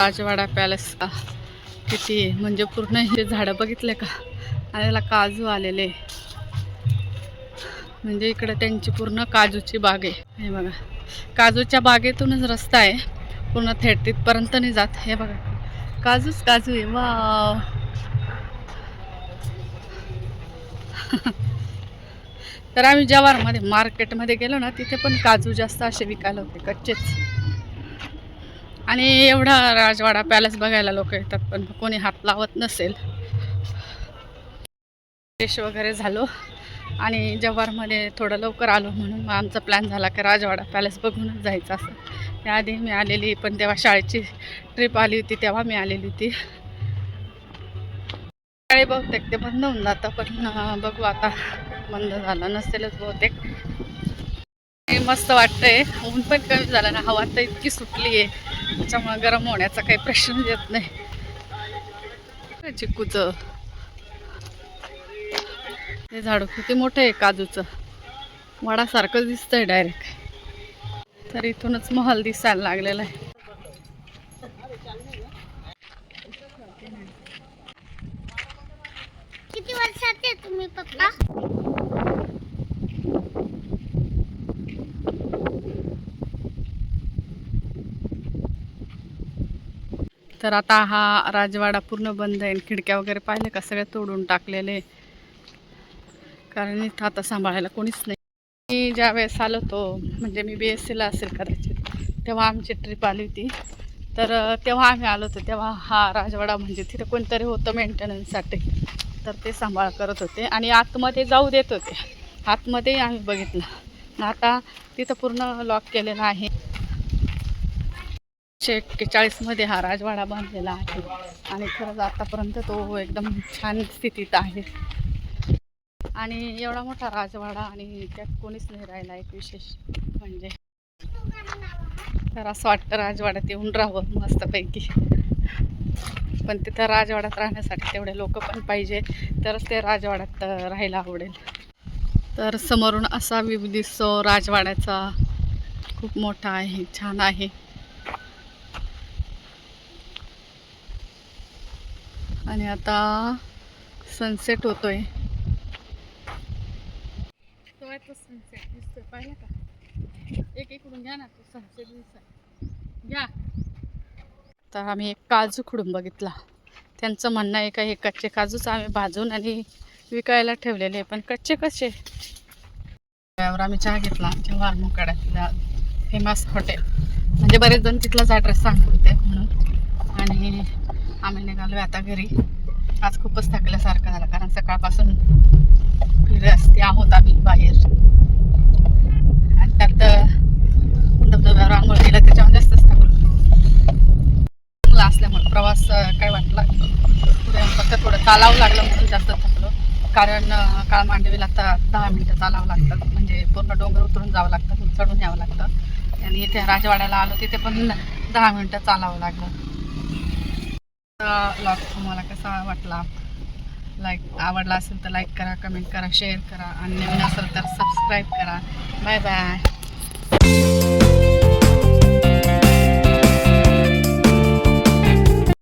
राजवाडा palace का किती? आहे म्हणजे पूर्ण हे झाडं बघितले का? आणि याला काजू आलेले. म्हणजे इकडं त्यांची पूर्ण काजूची बाग आहे. हे बघा. काजूच्या बागेतूनच रस्ता आहे. पूर्ण थेट तिथपर्यंत नाही जात. हे बघा. काजूच काजू आहे. वा तर आम्ही जवारमध्ये मार्केटमध्ये गेलो ना तिथे पण काजू जास्त असे विकायला होते. कच्चेच. आणि एवढा राजवाडा पॅलेस बघायला लोक येतात पण कोणी हात लावत नसेल. फ्रेश वगैरे झालो. आणि जव्हारमध्ये थोडं लवकर आलो म्हणून मग आमचा प्लॅन झाला की राजवाडा पॅलेस बघूनच जायचं असं. त्याआधी मी आलेली पण तेव्हा शाळेची ट्रिप आली होती तेव्हा मी आलेली होती. शाळे बहुतेक ते बंद होऊन जातं पण बघू आता. बंद झालं नसेलच बहुतेक. मस्त वाटतंय. ऊन पण कमी झालं ना हवा तर इतकी सुटली आहे त्याच्यामुळे गरम होण्याचा काही प्रश्न येत नाही. चिक्कूचं. हे झाड किती मोठं आहे काजूचं? वडासारखं दिसतंय डायरेक्ट तर इथूनच महल दिसायला लागलेला आहे. किती वर्षाचे तुम्ही पप्पा? तर आता हा राजवाडा पूर्ण बंद आहे खिडक्या वगैरे पाहिलं का? सगळे तोडून टाकलेले कारण इथं आता सांभाळायला कोणीच नाही. मी ज्या वेळेस आलो होतो म्हणजे मी बी एस सीला असेल कदाचित तेव्हा आमची ट्रिप आली होती. तर तेव्हा आम्ही आलो होतो तेव्हा हा राजवाडा म्हणजे तिथं कोणतरी होतं मेंटेनन्ससाठी तर ते सांभाळ करत होते आणि आतमध्ये जाऊ देत होते. आतमध्येही आम्ही बघितलं. आता तिथं पूर्ण लॉक केलेलं आहे. एकशे एक्केचाळीसमध्ये हा राजवाडा बांधलेला आहे. आणि खरंच आतापर्यंत तो एकदम छान स्थितीत आहे. आणि एवढा मोठा राजवाडा आणि त्यात कोणीच नाही राहिला एक विशेष म्हणजे. तर असं वाटतं राजवाड्यात येऊन राहावं मस्तपैकी. पण तिथं राजवाड्यात राहण्यासाठी तेवढे लोक पण पाहिजे तरच ते राजवाड्यात राहायला आवडेल. तर समोरून असा विविध दिसतो राजवाड्याचा खूप मोठा आहे छान आहे. आणि आता सनसेट होतोय. सनसेट दिसतोय पाहिलं का? एक इकडून घ्या ना तो सनसेट घ्या. तर आम्ही एक काजू खुडून बघितला. त्यांचं म्हणणं आहे का हे कच्चे काजूच आम्ही भाजून आणि विकायला ठेवलेले आहे पण कच्चे कसे? त्यावर आम्ही चहा घेतला जेव्हा मुकाड्यातल्या फेमस हॉटेल म्हणजे बरेच जण तिथलाच ॲड्रेस सांगत होते म्हणून. आणि आम्ही निघालो आता घरी. आज खूपच थकल्यासारखं झालं कारण सकाळपासून फिरस्ते आहोत आम्ही बाहेर. आणि त्यात धबधब्यावर आंघोळ केलं त्याच्यावर जास्तच थकलो. चांगला असल्यामुळे प्रवास काय वाटला? फक्त थोडं चालावं लागलं म्हणून जास्त थकलो. कारण काळ मांडवीला आता दहा मिनटं चालावं लागतात म्हणजे पूर्ण डोंगर उतरून जावं लागतं चढून यावं लागतं. आणि इथे राजवाड्याला आलो तिथे पण दहा मिनटं चालावं लागलं. ब्लॉग तुम्हाला कसा वाटला? लाईक आवडला असेल तर लाईक करा कमेंट करा शेअर करा आणि नवीन असेल तर सबस्क्राईब करा. Bye bye